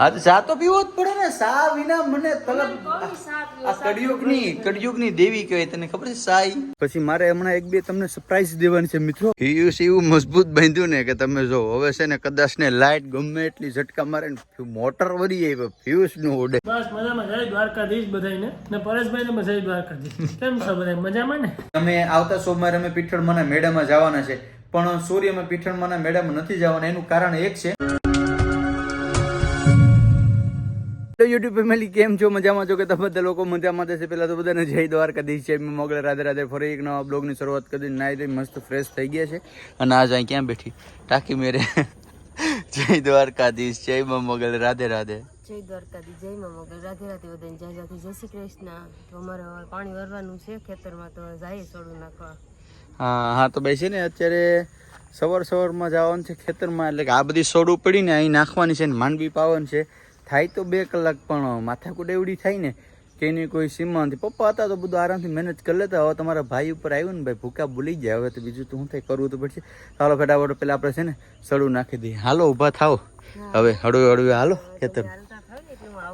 હા તો ચા તો પીવો જ પડે ને. સા વિના મને તલબ? આ કડિયુગની કડિયુગની દેવી કહેવાય તને ખબર છે સાઈ? પછી મારે હમણાં એક બે તમને સરપ્રાઈઝ દેવાની છે મિત્રો. હિયુસ એવું મજબૂત બાંધ્યું ને કે તમે જો હવે છે ને કદાચ ને લાઈટ ગમે એટલી ઝટકા મારે મોટર વળી આવી ફ્યુઝનું ઓડે બસ મજામાં. જય દ્વારકાધીશ બધાને ને પરેશભાઈ ને જય દ્વારકાધીશ. કેમ છો બધા? મજામાં ને? અમે આવતા સોમવારે અમે પીઠળમાંના મેળામાં જવાના છે પણ સૂર્ય અમે પીઠળમાંના મેળામાં નથી જવાના એનું કારણ એક છે તો યુટ્યુબ ફેમિલી કેમ છો? મજામાં છો કે તમે બધા લોકો? મજામાં થશે પહેલા તો બધાને જય દ્વારકાધીશ છે મોગલ. રાધે રાધે. ફરી એક નવા બ્લોગની શરૂઆત કરી નાઈ ધોઈ મસ્ત ફ્રેશ થઈ ગયા છે. અને આજ અહીં ક્યાં બેઠી? ટાંકી મેરે. જય દ્વારકાધીશ જય મા મોગલ. રાધે રાધે. જય દ્વારકાધીશ જય મા મોગલ. રાધે રાધે બધાને. જય જાતિ જય શ્રી કૃષ્ણ. તો અમારે પાણી વરવાનું છે. ખેતરમાં તો જાય સોડું નાખવા. હા હા તો છે ને. અત્યારે સવાર સવારમાં જવાનું છે ખેતરમાં. એટલે કે આ બધી સોડું પડીને અહીં નાખવાની છે ને માંડવી પાવન છે. થાય તો બે કલાક પણ માથાકૂટ એવડી થાય ને કે એની કોઈ સીમા નથી. પપ્પા હતા તો બધું આરામથી મેનેજ કરી લેતા. હવે તમારા ભાઈ ઉપર આવ્યું ને ભાઈ ભૂકા ભૂલી જાય હવે તો બીજું તો હું થાય કરવું તો પડશે. ચાલો ફટાફટ પેલા આપણે છે ને સડું નાખી દઈએ. હાલો ઊભા થાવ હવે હળવે હળવે હાલો ખેતર.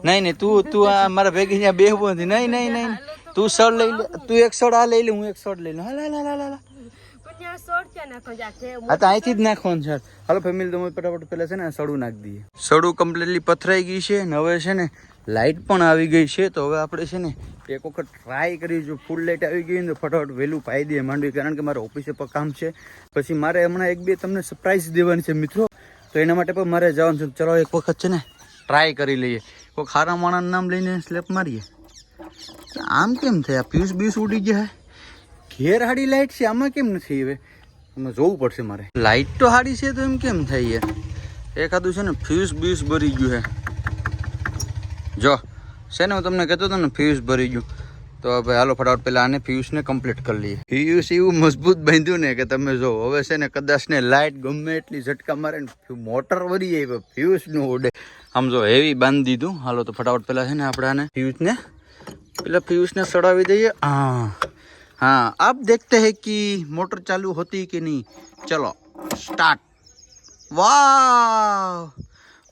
નહીં નહીં તું તું આ મારા ભેગી ત્યાં બેહવું નથી. નહીં નહીં નહીં તું સડ લઈ લે તું એક સડ આ લઈ લે હું એક સડ લઈ લઉં. હાલ હાલ હાલ હાલ. આ તો અહીંથી જ નાખવાનું છે. હાલો ફેમિલી તમે ફટાફટ પેલા છે ને સડું નાખી દઈએ. સડું કમ્પ્લીટલી પથરાઈ ગઈ છે ને હવે છે ને લાઇટ પણ આવી ગઈ છે. તો હવે આપણે છે ને એક વખત ટ્રાય કરી જો ફૂલ લાઇટ આવી ગઈ ને ફટાફટ વહેલું પાઈ દઈએ માંડવી કારણ કે મારે ઓફિસે પર કામ છે. પછી મારે હમણાં એક બે તમને સરપ્રાઈઝ દેવાની છે મિત્રો. તો એના માટે પણ મારે જવાનું છે. ચલો એક વખત છે ને ટ્રાય કરી લઈએ. કોઈ ખારા માણાનું નામ લઈને સ્લેપ મારીએ. આમ કેમ થયા? પ્યુસ બીસ ઉડી ગયા ઘેર હાડી લાઇટ છે, આમાં કેમ નથી હવે? આમાં જોવું પડશે મારે. લાઇટ તો હાડી છે તો એમ કેમ થઈ યાર એકાદું છે ને, ફ્યુઝ બ્યુઝ ભરી ગયું હે. જો, છે ને, હું તમને કહેતો હતો ને, ફ્યુઝ ભરી ગયું. તો હવે હાલો ફટાફટ પેલા આને ફ્યુઝને કમ્પ્લીટ કરી લઈએ. ફ્યુઝ એવું મજબૂત બાંધ્યું ને કે તમે જો, હવે છે ને કદાચ ને લાઇટ ગમે એટલી ઝટકા મારે ને મોટર વરી જાય ફ્યુઝનું ઉડે. આમ જો, હેવી બાંધી દીધું. હાલો તો ફટાફટ પેલા છે ને, આપણે આને ફ્યુઝને પેલા ફ્યુઝને સડાવી દઈએ. હા हाँ अब देखते हैं कि मोटर चालू होती कि नहीं चलो स्टार्ट વાહ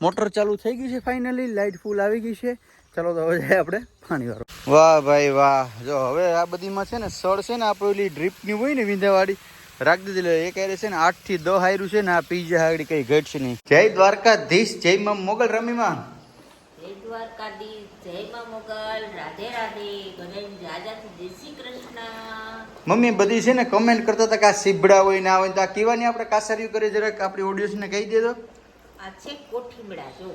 મોટર ચાલુ થઈ ગઈ છે ફાઇનલી લાઇટ ફૂલ આવી ગઈ છે ચલો તો હવે જાય આપણે પાણી વાળો વાહ ભાઈ વાહ જો હવે આ બધીમાં છે ને સળ છે ને આપણે ઓલી ડ્રીપની હોય ને વિંધાવાળી રાખી દીધી એ કહે છે ને આઠ થી દસ હાયરું છે ને આ પીઝા આગળ કઈ ઘટશે નહીં જય દ્વારકાધીશ જય માં મોગલ રમીમાં જય દ્વારકાધીશ જય મા મોગલ રાધે રાધે બધાને જાતિ જય શ્રી કૃષ્ણ. મમ્મી બધી છે ને કમેન્ટ કરતા હતા કે આ સીબડા હોય ના હોય તો આ કેવાની આપણે કાસરિયું કરી જરાક આપણી ઓડિયન્સને કહી દેજો. આ છે કોઠીમડા જો.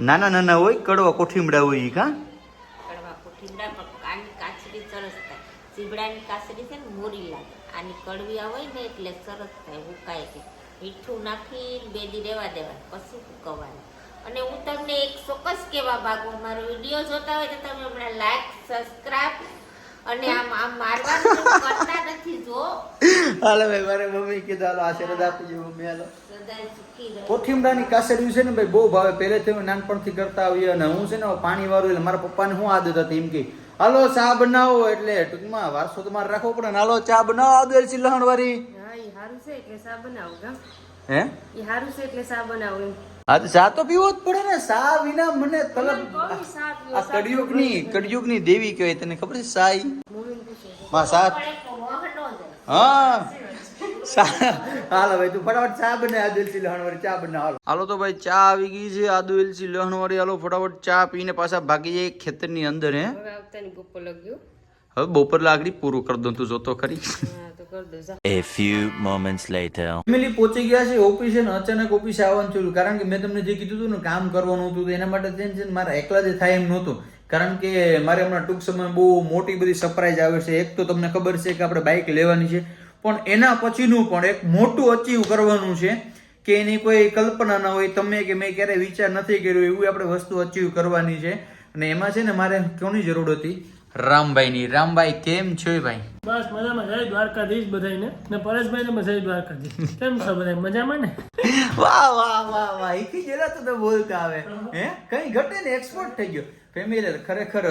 નાના નાના હોય કડવા કોઠીમડા હોય ઈ કા કડવા કોઠીમડા પણ આની કાચરી સરસ થાય. સીબડાની કાચરી છે ને મોરી લાગે. આની કડવી હોય ને એટલે સરસ થાય ઉકાય છે મીઠું નાખી બે દી રેવા દેવા પછી ઉકવવાનું અને હું તમને એક ચોક્કસ કહેવા માંગુ મારો વીડિયો જોતા હોય તો તમે હમણાં લાઈક સબસ્ક્રાઇબ અને આમ આમ મારવાનું કરતા નથી જો. હાલો ભાઈ મારે મમ્મી કીધું હાલો આશીર્વાદ આપજો મમ્મી હાલો. કોઠીમડાની કાસેડ્યું છે ને ભાઈ બહુ ભાવે. પહેલેથી હું નાનપણથી કરતા આવીએ અને હું છે ને પાણી વાળું એટલે મારા પપ્પાને શું આદત હતી એમ કે હાલો ચા બનાવો. એટલે ટૂંકમાં વારસો તો મારે રાખવો પડે હાલો ચા બનાવો આદુ એલચી લહણ વાળી. હા એ સારું છે એટલે ચા બનાવો હે? એ સારું છે એટલે ચા બનાવો એમ. હા તો ચા તો પીવો જ પડે ને સા વિના મને તલબ કોની કડિયુગની આ દેવી કહેવાય તને ખબર છે? સાઈ. માં સા પણ એક મોહન નો જાય. હા. હાલો ભાઈ તું ફટાફટ ચા બને આદુ એલચી લહણ વાળી ચા બને હાલો. હાલો તો ભાઈ ચા આવી ગઈ છે આદુ એલચી લહણ વાળી હાલો ફટાફટ ચા પીને પાછા ભાગી જઈએ ખેતરની અંદર હે. હવે આવતાની ગપ્પો લગ્યો હવે બપોર લાગડી પૂરું કરી દઉં તું જોતો ખરી. હા તો કર A few moments later. Family પહોંચી ગયા છે ઓફિસે ને અચાનક ઓફિસે આવવાનું થયું કારણ કે મેં તમને જે કીધું હતું ને કામ કરવાનું હતું તો એના માટે થઈને છે ને મારે એકલા જ થાય એમ નહોતું. કારણ કે મારે હમણાં ટૂંક સમયમાં બહુ મોટી બધી સરપ્રાઈઝ આવે છે. એક તો તમને ખબર છે કે આપણે બાઇક લેવાની છે. પણ એના પછીનું પણ એક મોટું અચીવ કરવાનું છે કે એની કોઈ કલ્પના ના હોય તમે કે મેં ક્યારેય વિચાર નથી કર્યો એવું આપણે વસ્તુ અચીવ કરવાની છે. અને એમાં છે ને મારે કોની જરૂર હતી? રામભાઈની. રામભાઈ કેમ છો ભાઈ? બસ મજામાં. જય દ્વારકાધીશ બધાને ને પરેશભાઈ ને જય દ્વારકાધીશ. કેમ છો બધા? મજામાં ને? વાહ વાહ વાહ વાહ. ઈથી જરા તો તો બોલતા આવે. હે? કઈ ઘટે ને એક્સપોર્ટ થઈ ગયો. ફેમિલી ખરેખર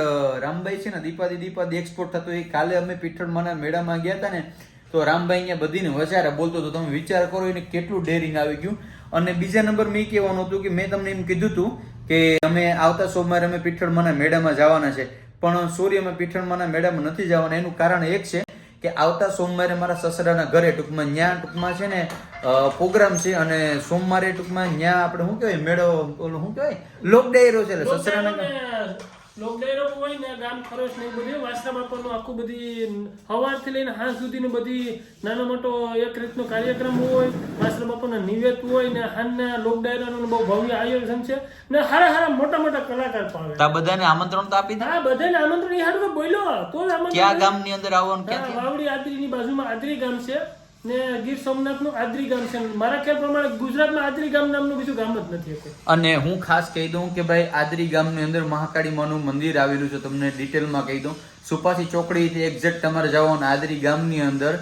રામભાઈ છે ને દીપાદી દીપાદી એક્સપોર્ટ થતો એ કાલે અમે પીઠળમાંના મેળામાં ગયા હતા ને તો રામભાઈ અહીંયા બધીને વધારે બોલતો હતો. તમે વિચાર કરો એને કેટલું ડેરિંગ આવી ગયું. અને બીજા નંબર મેં કહેવાનું હતું કે મેં તમને એમ કીધું હતું કે અમે આવતા સોમવારે અમે પીઠળમાંના મેળામાં જવાના છે. પણ સૂર્યમાં પીઠણમાંના મેળામાં નથી જવાના. એનું કારણ એક છે કે આવતા સોમવારે મારા સસરાના ઘરે ટૂંકમાં ન્યા ટૂંકમાં છે ને પ્રોગ્રામ છે અને સોમવારે ટૂંકમાં ન્યા આપણે શું કહેવાય મેળો ઓલું શું કહેવાય? લોક ડાયરો છે એટલે સસરાના લોકડાયરો હોય ને ગામ ખરોશ ને બધી વાસણા બાપાનું આખું બધી સવારથી લઈને સાંજ સુધીનું બધી નાનો મોટો એક રીતનો કાર્યક્રમ હોય વાસણા બાપાના નિવેદ હોય ને હાનના લોકડાયરાનું બહુ ભવ્ય આયોજન છે ને હારા હારા મોટા મોટા કલાકાર પણ આવે. આ બધાને આમંત્રણ તો આપી હા બધાને આમંત્રણ એ હારું બોલ્યો. તો આમંત્રણ ક્યાં ગામની અંદર આવવાનું ક્યાં વાવડી આદરીની બાજુમાં આદરી ગામ છે. ને ગીર સોમનાથનું આદરી ગામ છે. મારા ખ્યાલ પ્રમાણે ગુજરાતમાં આદરી ગામ નામનું બીજું ગામ જ નથી અને હું ખાસ કહી દઉં કે ભાઈ, આદરી ગામની અંદર મહાકાળી માનું મંદિર આવેલું છે. તમને ડિટેલમાં કહી દઉં. સુપાસી ચોકડીથી એક્ઝેક્ટ તમારે જવાનું આદરી ગામની અંદર.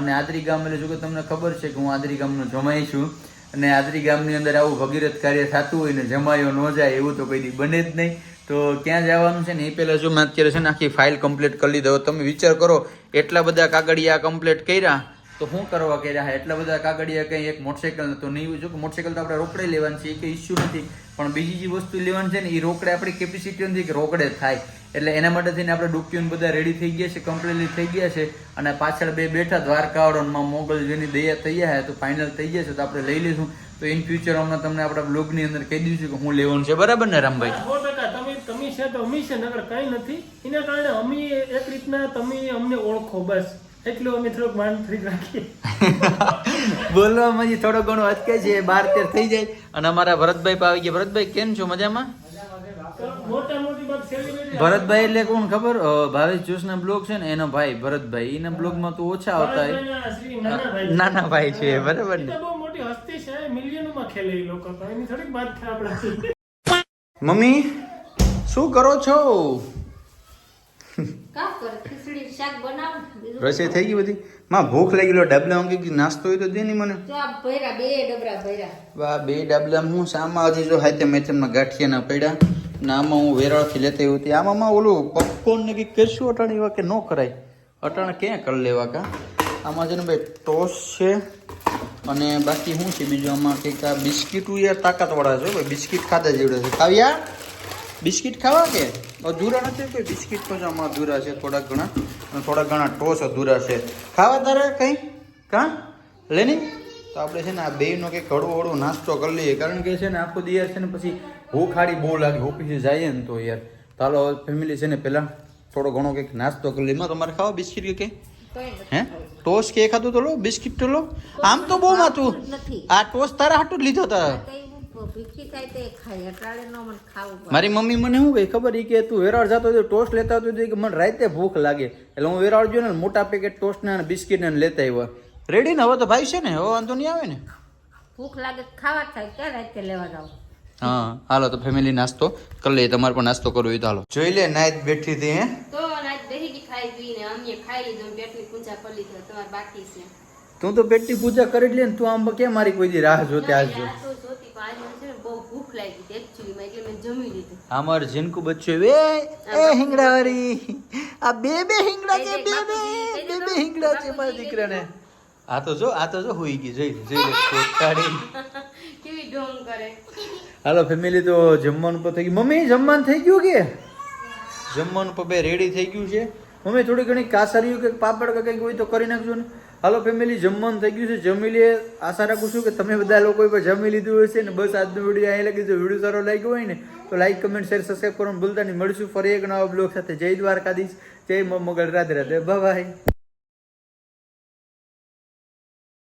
અને આદરી ગામ એટલે શું કે તમને ખબર છે કે હું આદરી ગામનો જમાઈ છું. અને આદરી ગામની અંદર આવું ભગીરથ કાર્ય થતું હોય ને જમાયો ન જાય એવું તો કોઈ બને જ નહીં. તો ક્યાં જવાનું છે ને એ પહેલાં જો મેં અત્યારે છે ને આખી ફાઇલ કમ્પ્લીટ કરી લીધો. તમે વિચાર કરો, એટલા બધા કાગળિયા કમ્પ્લીટ કર્યા તો શું કરવા કર્યા હા? એટલા બધા કાગળિયા કંઈ એક મોટરસાઇકલ તો નહીં જો કે મોટરસાઇકલ તો આપણે રોકડે લેવાની છે, એ કંઈ ઇસ્યુ નથી. પણ બીજી જે વસ્તુ લેવાની છે ને, એ રોકડે આપણી કેપેસિટી નથી કે રોકડે થાય. એટલે એના માટે થઈને આપણે ડોક્યુમેન્ટ બધા રેડી થઈ ગયા છે કમ્પ્લીટલી થઈ ગયા છે. અને પાછળ બે બેઠા દ્વારકાવાળામાં મોગલ જેની દયા થઈ છે તો ફાઇનલ થઈ છે, તો આપણે લઈ લઈશું. તો ઇન ફ્યુચર હમણાં તમને આપણા બ્લોગની અંદર કહી દઈશું કે હું લેવાનું છે. બરાબર ને, રામભાઈ? તમે છે તો અમી છે નગર કઈ નથી. એના કારણે અમી એક રીતના તમે અમને ઓળખો, બસ. એટલું અમે થોડુંક માન ફ્રી રાખીએ. બોલવામાં જે થોડો ઘણો અટકે છે બાર તેર થઈ જાય. અને અમારા ભરતભાઈ પણ આવી ગયા. ભરતભાઈ કેમ છો? મજામાં? તો મોટા મોટી વાત સેલિબ્રિટી ભરતભાઈ એટલે કોણ ખબર? ભાવેશ જોશના બ્લોગ છે ને એનો ભાઈ ભરતભાઈ. એના બ્લોગમાં તો ઓછા આવતા હોય. નાના ભાઈ છે બરાબર ને? બહુ મોટી હસ્તી છે મિલિયનોમાં ખેલે એ લોકો તો એની થોડીક વાત છે આપણાથી મમ્મી શું કરો છો? કામ કરે ખીચડી શાક બનાવ રસોઈ થઈ ગઈ બધી? માં ભૂખ લાગી લો ડબલા અંગે નાસ્તો હોય તો દે ની મને. તો આ ભૈરા બે ડબરા ભૈરા વાહ બે ડબલા હું સામા હજી જો હાથે તમને ગાંઠિયા ના પડ્યા. ને આમાં હું વેરાળથી લેતી આવી હતી આમાં માં ઓલું પપકોર્ન ને કંઈક કરશું અટાણ એવા કે ન કરાય. અટાણ ક્યાં કરી લેવા કા? આમાં છે ને ભાઈ ટોસ છે અને બાકી શું છે બીજું? આમાં કંઈક આ બિસ્કીટું યાર તાકાતવાળા છે ભાઈ. બિસ્કીટ ખાધા જેવડે છે. ખાવ્યા બિસ્કીટ ખાવા કે? અધૂરા નથી કોઈ બિસ્કિટ તો જ આમાં અધૂરા છે થોડા ઘણા. અને થોડા ઘણા ટોસ અધૂરા છે ખાવા તારે કંઈ? કાં? લેની? તો આપણે છે ને આ બેયનો કંઈક હળવો હળવો નાસ્તો કરી લઈએ. કારણ કે છે ને આખો દી યાર છે ને પછી ભૂખ હાડી બહુ લાગે. ઓફિસે જઈએ ને તો યાર. ચાલો ફેમિલી છે ને પહેલાં થોડો ઘણો કંઈક નાસ્તો કરી લઈએ. તમારે ખાવા બિસ્કિટ કે કંઈ? હે? ટોસ કે ખાધું તો લો બિસ્કિટ તો લો. આમ તો બહુ માથું. આ ટોસ તારા હાટું જ લીધો તા તો એવું ભીખી થાય તે ખાય. અટાળે ન મને ખાવું પડે. મારી મમ્મી મને શું કહે? ખબર એ કે તું વેરાળ જતો હતો ટોસ્ટ લેતા હતો તો કે મને રાતે ભૂખ લાગે. એટલે હું વેરાળ ગયો ને મોટા પેકેટ ટોસ્ટ ને બિસ્કીટ ને લેતા આવ્યા. રેડી ને? હવે તો ભાઈ છે ને? હવે વાંધો નહીં આવે ને? ભૂખ લાગે ખાવા થાય. ક્યાં રાતે લેવા જાવ હા હાલો તો ફેમિલી નાસ્તો કરી લઈએ. તમારે પણ નાસ્તો કરવો હોય તો હાલો. જોઈ લે નાઈટ બેઠી હતી હે? તો આજ દહીડી ખાઈ જોઈને અમે ખાઈ લીધું ને પેટની પૂજા કરી લીધી. તમારે બાકી છે. તું તો પેટની પૂજા કરી લે ને. તું આમ કેમ મારી કોઈ દી રાહ જોતે આજ જો આ તો જોતી પણ આજ મને છે ને બહુ ભૂખ લાગી હતી એકચ્યુઅલીમાં એટલે મેં જમી લીધું. અમાર જીનકુ બચ્ચો વે એ હિંગડા વાળી આ બે બે હિંગડા છે બે બે બે બે હિંગડા છે મારા દીકરાને. આ તો જો આ તો જો હોઈ ગઈ જોઈ જોઈ લે કોટાડી કેવી ઢોંગ કરે. હાલો ફેમિલી તો જમવાનું પર થઈ ગયું. મમ્મી જમવાનું થઈ ગયું કે? જમવાનું પર બે રેડી થઈ ગયું છે. મમ્મી થોડી ઘણી કાસારીઓ કે પાપડ કે કંઈક હોય તો કરી નાખજો ને. હાલો ફેમિલી જમવાનું થઈ ગયું છે. જમી લઈએ. આશા રાખું છું કે તમે બધા લોકો પણ જમી લીધું હશે ને બસ આજનો વીડિયો અહીં લાગી જો વીડિયો સારો લાગ્યો હોય ને, તો લાઈક કમેન્ટ શેર સબસ્ક્રાઈબ કરવાનું ભૂલતા નહીં. મળીશું ફરી એક નવા બ્લોગ સાથે. જય દ્વારકાધીશ. જય મગલ રાધે રાધે. બાય